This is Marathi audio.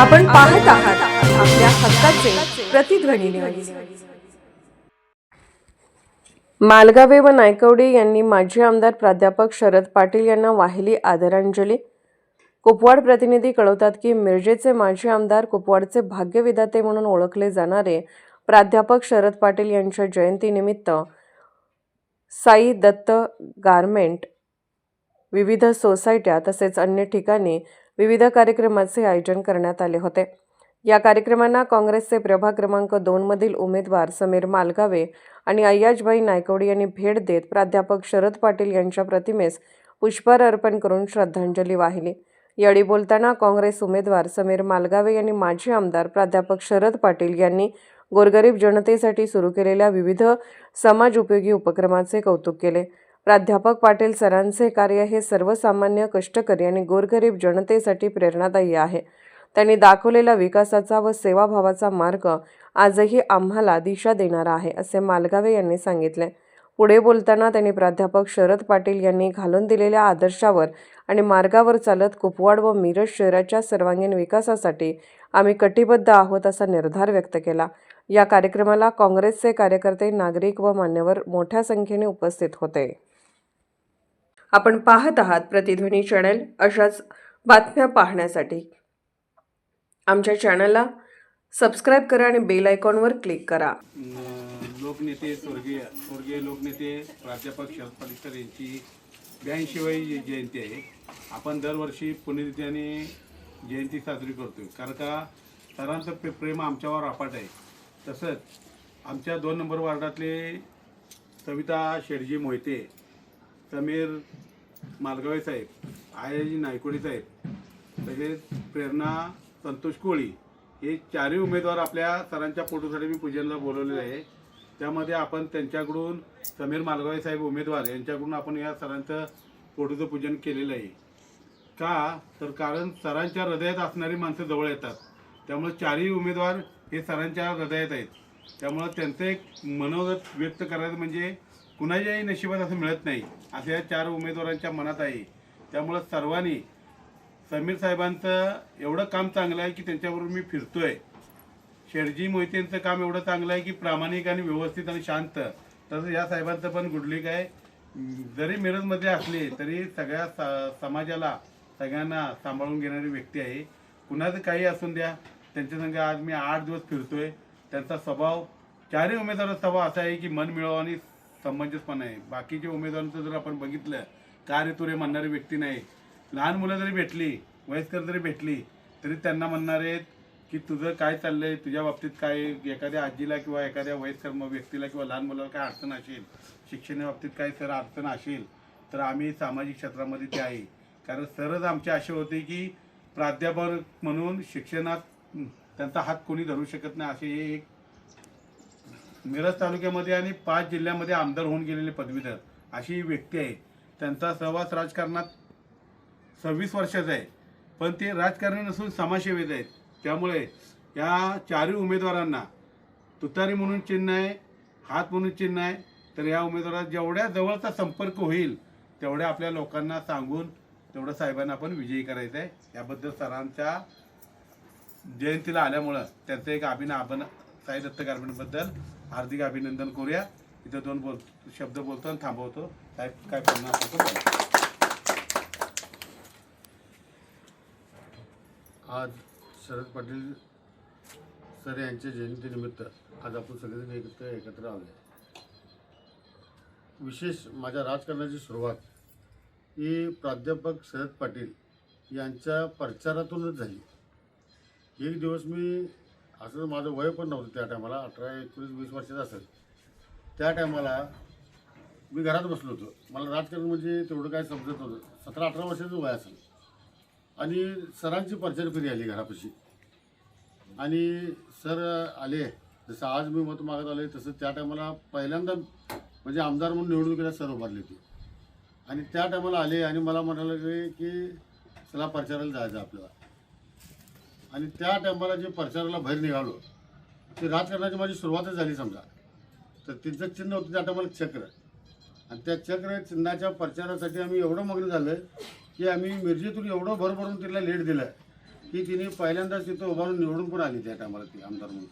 आपण पाहत आहात आपल्या हक्काचे प्रतिध्वनी न्यूज मालगावे व नायकवडे यांनी माजी आमदार प्राध्यापक शरद पाटील यांना वाहिली आदरांजली. कुपवाड प्रतिनिधी कळवतात की मिरजेचे माजी आमदार कुपवाडचे भाग्यविधाते म्हणून ओळखले जाणारे प्राध्यापक शरद पाटील यांच्या जयंतीनिमित्त साई दत्त गारमेंट विविध सोसायट्या तसेच अन्य ठिकाणी विविध कार्यक्रमाचे आयोजन करण्यात आले होते. या कार्यक्रमांना काँग्रेसचे प्रभाग क्रमांक दोनमधील उमेदवार समीर मालगावे आणि अय्याजबाई नायकवडी यांनी भेट देत प्राध्यापक शरद पाटील यांच्या प्रतिमेस पुष्पहार अर्पण करून श्रद्धांजली वाहिली. यावेळी बोलताना काँग्रेस उमेदवार समीर मालगावे यांनी माजी आमदार प्राध्यापक शरद पाटील यांनी गोरगरीब जनतेसाठी सुरू केलेल्या विविध समाज उपयोगी उपक्रमाचे कौतुक केले. प्राध्यापक पाटील सरांचे कार्य हे सर्वसामान्य कष्टकरी आणि गोरगरीब जनतेसाठी प्रेरणादायी आहे. त्यांनी दाखवलेला विकासाचा व सेवाभावाचा मार्ग आजही आम्हाला दिशा देणारा आहे असे मालगावे यांनी सांगितले. पुढे बोलताना त्यांनी प्राध्यापक शरद पाटील यांनी घालून दिलेल्या आदर्शावर आणि मार्गावर चालत कुपवाड व मिरज शहराच्या सर्वांगीण विकासासाठी आम्ही कटिबद्ध आहोत असा निर्धार व्यक्त केला. या कार्यक्रमाला काँग्रेसचे कार्यकर्ते नागरिक व मान्यवर मोठ्या संख्येने उपस्थित होते. आपण पाहत आहात प्रतिध्वनी चॅनल अशाच बातम्या पाहण्यासाठी. आमच्या चॅनलला सबस्क्राईब करा आणि बेल आयकॉनवर क्लिक करा. लोकनेते स्वर्गीय स्वर्गीय लोकनेते प्राध्यापक शरद पालिकर यांची ब्याऐंशीवी जयंती आहे. आपण दरवर्षी पुण्यतिथीने जयंती साजरी करतो कारण का सरांचं प्रे- प्रेम आमच्यावर अपाट आहे. तसंच आमच्या दोन नंबर वार्डातले सविता शेडजी मोहिते समीर मालगावे साहेब आयाजी नायकोडी साहेब तसेच प्रेरणा संतोष कोळी हे चारही उमेदवार आपल्या सरांच्या फोटोसाठी मी पूजनला बोलवलेले आहे. त्यामध्ये आपण त्यांच्याकडून समीर मालगावे साहेब उमेदवार यांच्याकडून आपण या सरांचं फोटोचं पूजन केलेलं आहे. का? तर कारण सरांच्या हृदयात असणारी माणसं जवळ येतात. त्यामुळे चारही उमेदवार हे सरांच्या हृदयात आहेत. त्यामुळं त्यांचं एक मनोगत व्यक्त करायचं म्हणजे कुणाच्याही नशिबात असं मिळत नाही असं या चार उमेदवारांच्या मनात आहे. त्यामुळं सर्वांनी समीर साहेबांचं एवढं काम चांगलं आहे की त्यांच्याबरोबर मी फिरतोय. शेडजी मोहितेंचं काम एवढं चांगलं आहे की प्रामाणिक आणि व्यवस्थित आणि शांत. तसं या साहेबांचं पण गुडलिक आहे. जरी मिरजमध्ये असले तरी सगळ्या स- समाजाला सगळ्यांना सांभाळून घेणारी व्यक्ती आहे. कुणाचं काही असून द्या त्यांच्या संग आज मी आठ दिवस फिरतोय. त्यांचा स्वभाव चारही उमेदवाराचा स्वभाव असा आहे की मन मिळव आणि समंजसपणा. आहे बाकीच्या उमेदवारांचं जर आपण बघितलं का रे तुरे म्हणणारी व्यक्ती नाही? लहान मुलं जरी भेटली वयस्कर जरी भेटली तरी त्यांना म्हणणार आहेत की तुझं काय चाललंय? तुझ्या बाबतीत काय एखाद्या आजीला किंवा एखाद्या वयस्कर व्यक्तीला किंवा लहान मुलाला काय अडचण असेल? शिक्षणा बाबतीत काय सर अडचण असेल? तर आम्ही सामाजिक क्षेत्रामध्ये ते आहे. कारण सरच आमचे असे होते की प्राध्यापक म्हणून शिक्षणात त्यांचा हात कोणी धरू शकत नाही. असे हे एक मिरज तालुक्यामध्ये आणि पाच जिल्ह्यामध्ये आमदार होऊन गेलेले पदवीधर अशी व्यक्ती आहे. त्यांचा सहवास राजकारणात सव्वीस वर्षाचा आहे. पण ते राजकारणी नसून समाजसेवेत आहेत. त्यामुळे या चारही उमेदवारांना तुतारी म्हणून चिन्ह आहे हात म्हणून चिन्ह आहे. तर या उमेदवारात जेवढ्या जवळचा संपर्क होईल तेवढ्या आपल्या लोकांना सांगून तेवढं साहेबांना आपण विजयी करायचं आहे. याबद्दल सरांच्या जयंतीला आल्यामुळं त्यांचं एक अभिनय आपण साई दत्त गारमेंटबद्दल हार्दिक अभिनंदन करूया. इथं दोन बोल शब्द बोलतो आणि थांबवतो. काय काय करणार होतो आज शरद पाटील सर यांच्या जयंतीनिमित्त आज आपण सगळेजण एकत्र एकत्र आले विशेष माझ्या राजकारणाची सुरुवात ही प्राध्यापक शरद पाटील यांच्या प्रचारातूनच झाली. एक दिवस मी असं माझं वय पण नव्हतं त्या टायमाला अठरा एकोणीस वीस वर्षाचं असेल. त्या टायमाला मी घरात बसलो होतो. मला राजकारण म्हणजे तेवढं काय समजत नव्हतं. सतरा अठरा वर्षाचं वय असेल. आणि सरांची परचर फेरी आली घरापाशी. आणि सर आले. जसं आज मी मत मागत आले तसं त्या टायमाला पहिल्यांदा म्हणजे आमदार म्हणून निवडणुकीला सर उभारले होते. आणि त्या टायमाला आले आणि मला म्हणाले की चला प्रचाराला जायचं आपल्याला. आणि त्या टायमाला जे प्रचाराला बाहेर निघालो ते राजकारणाची माझी सुरुवातच झाली समजा. तर तिचं चिन्ह होतं त्या टायमाला चक्र. आणि त्या चक्र चिन्हाच्या प्रचारासाठी आम्ही एवढं मग्न झालं की आम्ही मिरजेतून एवढं भरभरून तिला लेट दिलं की तिने पहिल्यांदाच तिथं उभारून निवडून पण आली त्या टायमाला ती आमदार म्हणून.